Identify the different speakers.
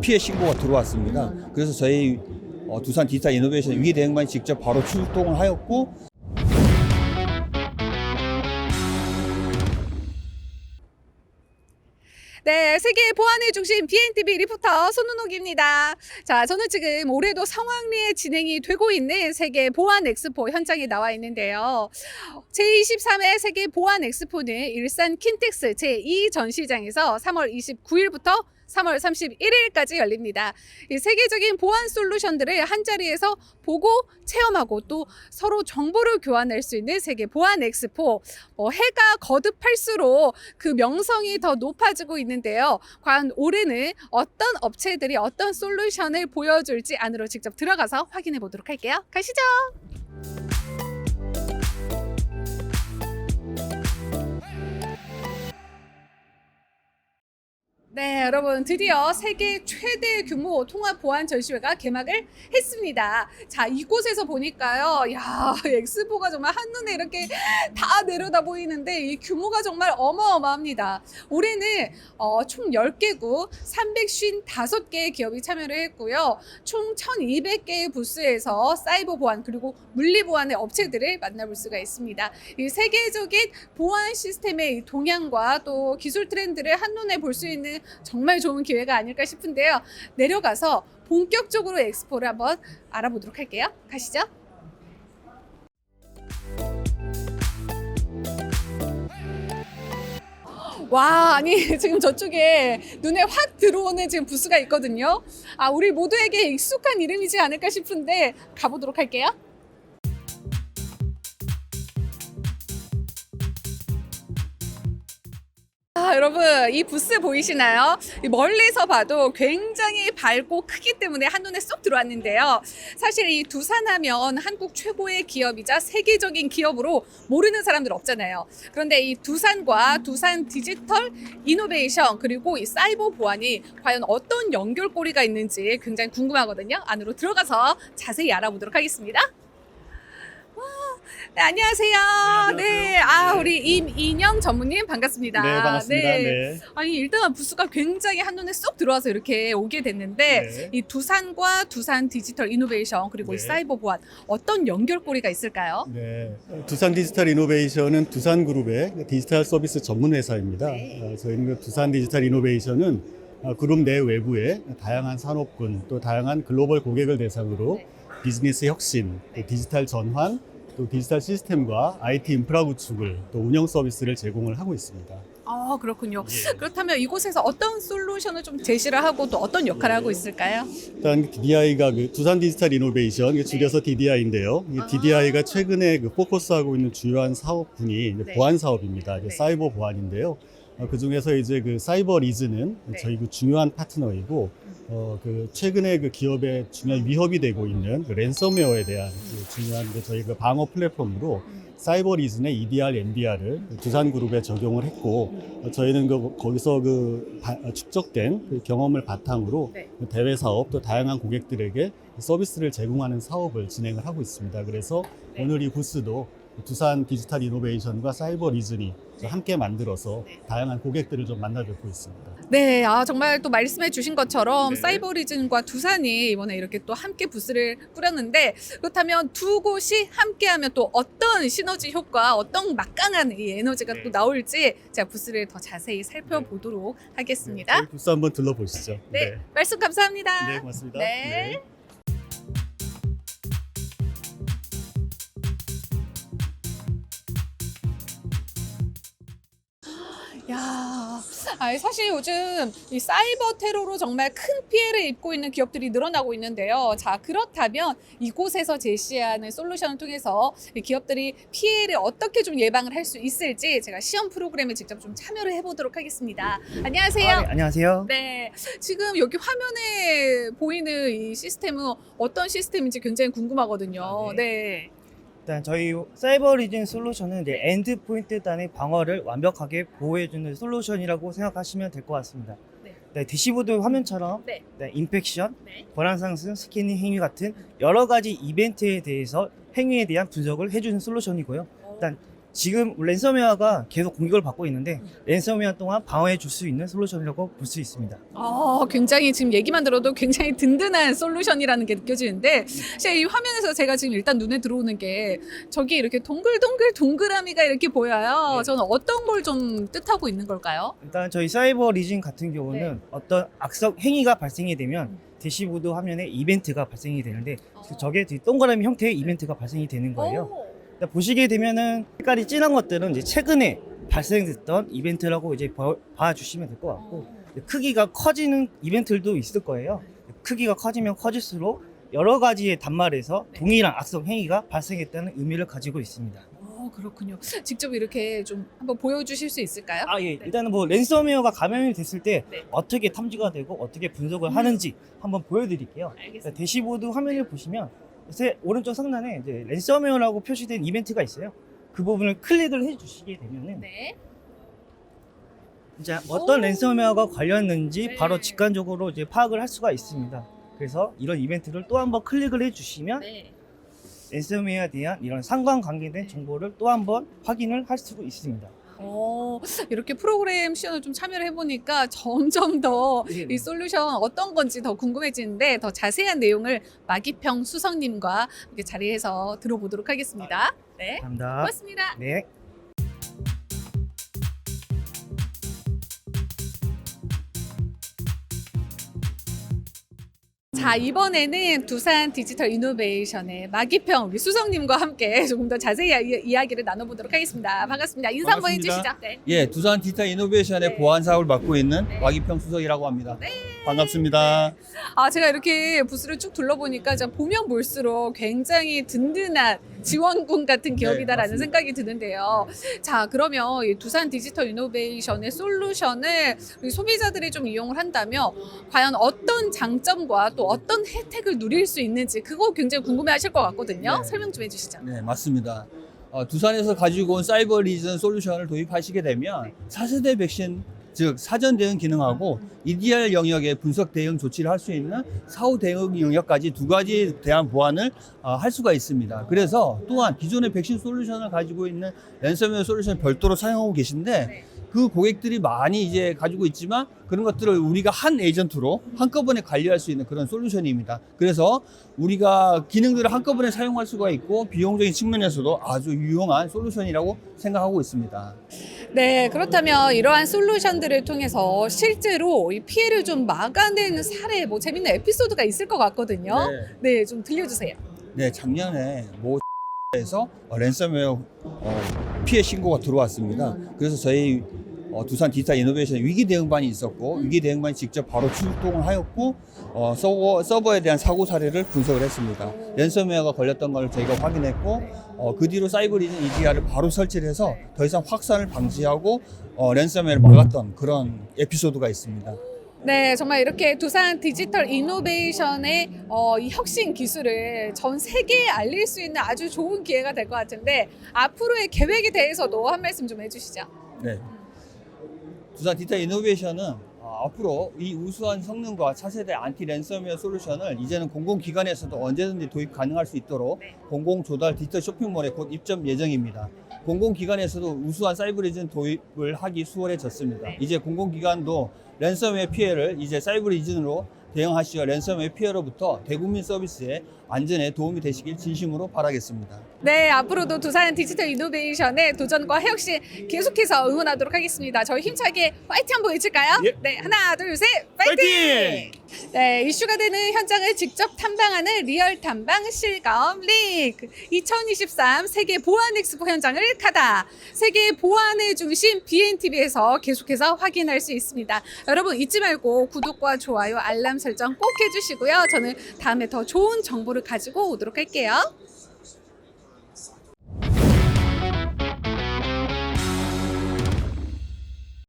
Speaker 1: 피해 신고가 들어왔습니다. 그래서 저희 어, 두산 디지털 이노베이션 위 대응반이 직접 바로 출동을 하였고
Speaker 2: 네, 세계 보안의 중심 BNTV 리포터 손은옥입니다. 자, 저는 지금 올해도 성황리에 진행이 되고 있는 세계 보안 엑스포 현장에 나와 있는데요. 제23회 세계 보안 엑스포는 일산 킨텍스 제2 전시장에서 3월 29일부터 3월 31일까지 열립니다. 이 세계적인 보안 솔루션들을 한 자리에서 보고 체험하고 또 서로 정보를 교환할 수 있는 세계 보안 엑스포. 어, 해가 거듭할수록 그 명성이 더 높아지고 있는데요. 과연 올해는 어떤 업체들이 어떤 솔루션을 보여줄지 안으로 직접 들어가서 확인해 보도록 할게요. 가시죠. 네, 여러분 드디어 세계 최대 규모 통합 보안 전시회가 개막을 했습니다. 자, 이곳에서 보니까요, 야, 엑스포가 정말 한눈에 이렇게 다 내려다 보이는데 이 규모가 정말 어마어마합니다. 올해는 어, 총 10개국 355개의 기업이 참여를 했고요. 총 1,200개의 부스에서 사이버 보안 그리고 물리 보안의 업체들을 만나볼 수가 있습니다. 이 세계적인 보안 시스템의 이 동향과 또 기술 트렌드를 한눈에 볼 수 있는 정말 좋은 기회가 아닐까 싶은데요. 내려가서 본격적으로 엑스포를 한번 알아보도록 할게요. 가시죠. 와, 아니, 지금 저쪽에 눈에 확 들어오는 지금 부스가 있거든요. 아, 우리 모두에게 익숙한 이름이지 않을까 싶은데 가보도록 할게요. 아, 여러분, 이 부스 보이시나요? 이 멀리서 봐도 굉장히 밝고 크기 때문에 한눈에 쏙 들어왔는데요. 사실 이 두산하면 한국 최고의 기업이자 세계적인 기업으로 모르는 사람들 없잖아요. 그런데 이 두산과 두산 디지털 이노베이션 그리고 이 사이버 보안이 과연 어떤 연결고리가 있는지 굉장히 궁금하거든요. 안으로 들어가서 자세히 알아보도록 하겠습니다. 와, 네, 안녕하세요. 네, 아 우리 임인영 전무님 반갑습니다.
Speaker 3: 네, 반갑습니다.
Speaker 2: 네.
Speaker 3: 네.
Speaker 2: 아니 일단 부스가 굉장히 한눈에 쏙 들어와서 이렇게 오게 됐는데
Speaker 3: 네.
Speaker 2: 이 두산과 두산 디지털 이노베이션 그리고 이
Speaker 3: 네.
Speaker 2: 사이버 보안 어떤 연결고리가 있을까요?
Speaker 3: 네. 두산 디지털 이노베이션은 두산 그룹의 디지털 서비스 전문 회사입니다.
Speaker 2: 네.
Speaker 3: 어, 저희는 그 두산 디지털 이노베이션은 어, 그룹 내 외부에 다양한 산업군 또 다양한 글로벌 고객을 대상으로
Speaker 2: 네.
Speaker 3: 비즈니스 혁신, 또 디지털 전환, 또 디지털 시스템과 IT 인프라 구축을 또 운영 서비스를 제공을 하고 있습니다.
Speaker 2: 아 그렇군요.
Speaker 3: 예.
Speaker 2: 그렇다면 이곳에서 어떤 솔루션을 좀 제시를 하고 또 어떤 역할을 하고 있을까요?
Speaker 3: 일단 DDI가 그 두산 디지털 이노베이션 이게 줄여서 DDI인데요. 이
Speaker 2: 네. 아.
Speaker 3: DDI가 최근에 그 포커스하고 있는 주요한 사업군이 이제
Speaker 2: 네.
Speaker 3: 보안 사업입니다.
Speaker 2: 네.
Speaker 3: 사이버 보안인데요. 그 중에서 이제 그 사이버 리즈는
Speaker 2: 네.
Speaker 3: 저희 그 중요한 파트너이고 어 그 최근에 그 기업에 중요한 위협이 되고 있는 그 랜섬웨어에 대한 그 중요한 그 저희 그 방어 플랫폼으로 사이버 리즌의 EDR, MDR을 두산 그룹에 적용을 했고 어, 저희는 그 거기서 그 바- 어, 축적된 그 경험을 바탕으로
Speaker 2: 네.
Speaker 3: 그 대외 사업 또 다양한 고객들에게 서비스를 제공하는 사업을 진행을 하고 있습니다. 그래서
Speaker 2: 네.
Speaker 3: 오늘 이 부스도 두산 디지털 이노베이션과 사이버 리즌이
Speaker 2: 네.
Speaker 3: 함께 만들어서
Speaker 2: 네.
Speaker 3: 다양한 고객들을 좀 만나 뵙고 있습니다.
Speaker 2: 네, 아 정말 또 말씀해 주신 것처럼
Speaker 3: 네.
Speaker 2: 사이버리즌과 두산이 이번에 이렇게 또 함께 부스를 꾸렸는데 그렇다면 두 곳이 함께하면 또 어떤 시너지 효과, 어떤 막강한 이 에너지가
Speaker 3: 네.
Speaker 2: 또 나올지 제가 부스를 더 자세히 살펴보도록 하겠습니다.
Speaker 3: 저희 부스 한번 둘러보시죠.
Speaker 2: 네, 말씀 감사합니다.
Speaker 3: 네, 고맙습니다.
Speaker 2: 네. 야, 아니 사실 요즘 이 사이버 테러로 정말 큰 피해를 입고 있는 기업들이 늘어나고 있는데요. 자, 그렇다면 이곳에서 제시하는 솔루션을 통해서 이 기업들이 피해를 어떻게 좀 예방을 할 수 있을지 제가 시험 프로그램에 직접 좀 참여를 해보도록 하겠습니다. 안녕하세요.
Speaker 4: 아, 네, 안녕하세요.
Speaker 2: 네, 지금 여기 화면에 보이는 이 시스템은 어떤 시스템인지 굉장히 궁금하거든요.
Speaker 4: 아,
Speaker 2: 네.
Speaker 4: 일단 저희 사이버 리즌 솔루션은 이제 엔드 포인트 단의 방어를 완벽하게 보호해주는 솔루션이라고 생각하시면 될 것 같습니다.
Speaker 2: 네.
Speaker 4: 네, 대시보드 화면처럼
Speaker 2: 네.
Speaker 4: 네, 인펙션,
Speaker 2: 네.
Speaker 4: 권한 상승, 스캐닝 행위 같은 여러 가지 이벤트에 대해서 행위에 대한 분석을 해주는 솔루션이고요. 일단 지금 랜섬웨어가 계속 공격을 받고 있는데 랜섬웨어 동안 방어해 줄 수 있는 솔루션이라고 볼 수 있습니다.
Speaker 2: 어, 굉장히 지금 얘기만 들어도 굉장히 든든한 솔루션이라는 게 느껴지는데, 사실 이 화면에서 제가 지금 일단 눈에 들어오는 게 저기 이렇게 동글동글 동그라미가 이렇게 보여요.
Speaker 4: 네.
Speaker 2: 저는 어떤 걸 좀 뜻하고 있는 걸까요?
Speaker 4: 일단 저희 사이버 리진 같은 경우는
Speaker 2: 네.
Speaker 4: 어떤 악성 행위가 발생이 되면 대시보드 화면에 이벤트가 발생이 되는데 저게 뒤 동그라미 형태의 이벤트가 발생이 되는 거예요.
Speaker 2: 오.
Speaker 4: 일단 보시게 되면은 색깔이 진한 것들은 이제 최근에 발생됐던 이벤트라고 이제 봐- 봐주시면 될 것 같고 크기가 커지는 이벤트들도 있을 거예요. 크기가 커지면 커질수록 여러 가지의 단말에서 동일한 악성 행위가 발생했다는 의미를 가지고 있습니다.
Speaker 2: 어, 그렇군요. 직접 이렇게 좀 한번 보여주실 수 있을까요?
Speaker 4: 아, 예. 일단은 뭐 랜섬웨어가 감염이 됐을 때
Speaker 2: 네.
Speaker 4: 어떻게 탐지가 되고 어떻게 분석을
Speaker 2: 음.
Speaker 4: 하는지 한번 보여드릴게요.
Speaker 2: 알겠습니다.
Speaker 4: 대시보드 화면을 보시면 제 오른쪽 상단에 이제 랜섬웨어라고 표시된 이벤트가 있어요. 그 부분을 클릭을 해주시게 되면은
Speaker 2: 네.
Speaker 4: 이제 어떤
Speaker 2: 오.
Speaker 4: 랜섬웨어가 걸렸는지
Speaker 2: 네.
Speaker 4: 바로 직관적으로 이제 파악을 할 수가 있습니다. 그래서 이런 이벤트를 또 한번 클릭을 해주시면
Speaker 2: 네.
Speaker 4: 랜섬웨어에 대한 이런 상관관계된 정보를 또 한번 확인을 할 수 있습니다.
Speaker 2: 어, 이렇게 프로그램 시연을 좀 참여를 해보니까 점점 더 이 솔루션 어떤 건지 더 궁금해지는데 더 자세한 내용을 마기평 수석님과 이렇게 자리에서 들어보도록 하겠습니다. 네.
Speaker 4: 감사합니다.
Speaker 2: 고맙습니다.
Speaker 4: 네.
Speaker 2: 자, 이번에는 두산 디지털 이노베이션의 마기평 우리 수석님과 함께 조금 더 자세히 이- 이야 기를 나눠보도록 하겠습니다. 반갑습니다. 인사 한번
Speaker 1: 반갑습니다.
Speaker 2: 해주시죠. 네.
Speaker 1: 예, 두산 디지털 이노베이션의
Speaker 2: 네.
Speaker 1: 보안 사업을 맡고 있는
Speaker 2: 네.
Speaker 1: 와기평 수석이라고 합니다. 반갑습니다.
Speaker 2: 아, 제가 이렇게 부스를 쭉 둘러보니까 진짜 보면 볼수록 굉장히 든든한 지원군 같은 기업이다라는
Speaker 1: 맞습니다.
Speaker 2: 생각이 드는데요. 자, 그러면 이 두산 디지털 이노베이션의 솔루션을 우리 소비자들이 좀 이용을 한다면 과연 어떤 장점과 또 어떤 혜택을 누릴 수 있는지 그거 굉장히 궁금해 하실 것 같거든요.
Speaker 1: 네.
Speaker 2: 설명 좀 해주시죠.
Speaker 1: 네, 맞습니다. 어, 두산에서 가지고 온 사이버 리전 솔루션을 도입하시게 되면 4세대 백신 즉 사전 대응 기능하고 EDR 영역의 분석 대응 조치를 할 수 있는 사후 대응 영역까지 두 가지에 대한 보완을 어, 할 수가 있습니다. 그래서 또한 기존의 백신 솔루션을 가지고 있는 랜섬웨어 솔루션을 별도로 사용하고 계신데
Speaker 2: 네.
Speaker 1: 그 고객들이 많이 이제 가지고 있지만 그런 것들을 우리가 한 에이전트로 한꺼번에 관리할 수 있는 그런 솔루션입니다. 그래서 우리가 기능들을 한꺼번에 사용할 수가 있고 비용적인 측면에서도 아주 유용한 솔루션이라고 생각하고 있습니다.
Speaker 2: 네, 그렇다면 이러한 솔루션들을 통해서 실제로 이 피해를 좀 막아내는 사례, 뭐 재밌는 에피소드가 있을 것 같거든요. 네, 좀 들려주세요.
Speaker 1: 네, 작년에 모에서 랜섬웨어 어, 피해 신고가 들어왔습니다. 그래서 저희 어, 두산 디지털 이노베이션 위기 대응반이 있었고 위기 대응반이 직접 바로 출동을 하였고 어, 서버, 서버에 대한 사고 사례를 분석을 했습니다. 랜섬웨어가 걸렸던 걸 저희가 확인했고 어, 그 뒤로 사이버 리전 EDR을 바로 설치를 해서 더 이상 확산을 방지하고 어, 랜섬웨어를 막았던 그런 에피소드가 있습니다.
Speaker 2: 네, 정말 이렇게 두산 디지털 이노베이션의 어, 이 혁신 기술을 전 세계에 알릴 수 있는 아주 좋은 기회가 될 것 같은데 앞으로의 계획에 대해서도 한 말씀 좀 해주시죠.
Speaker 1: 네. 두산 디지털 이노베이션은 어, 앞으로 이 우수한 성능과 차세대 안티 랜섬웨어 솔루션을 이제는 공공기관에서도 언제든지 도입 가능할 수 있도록
Speaker 2: 네.
Speaker 1: 공공조달 디지털 쇼핑몰에 곧 입점 예정입니다. 공공기관에서도 우수한 사이버 리전 도입을 하기 수월해졌습니다.
Speaker 2: 네.
Speaker 1: 이제 공공기관도 랜섬웨어 피해를 이제 사이버 리전으로 대응하시어 랜섬웨어 피해로부터 대국민 서비스의 안전에 도움이 되시길 진심으로 바라겠습니다.
Speaker 2: 네, 앞으로도 두산 디지털 이노베이션의 도전과 혁신 계속해서 응원하도록 하겠습니다. 저희 힘차게 파이팅 한번 외칠까요?
Speaker 1: 예.
Speaker 2: 네, 하나, 둘, 셋, 파이팅! 네, 이슈가 되는 현장을 직접 탐방하는 리얼 탐방 실검 링크 2023 세계 보안 엑스포 현장을 가다 세계 보안의 중심 BNTV에서 계속해서 확인할 수 있습니다. 여러분 잊지 말고 구독과 좋아요, 알람 설정 꼭 해주시고요. 저는 다음에 더 좋은 정보를 가지고 오도록 할게요.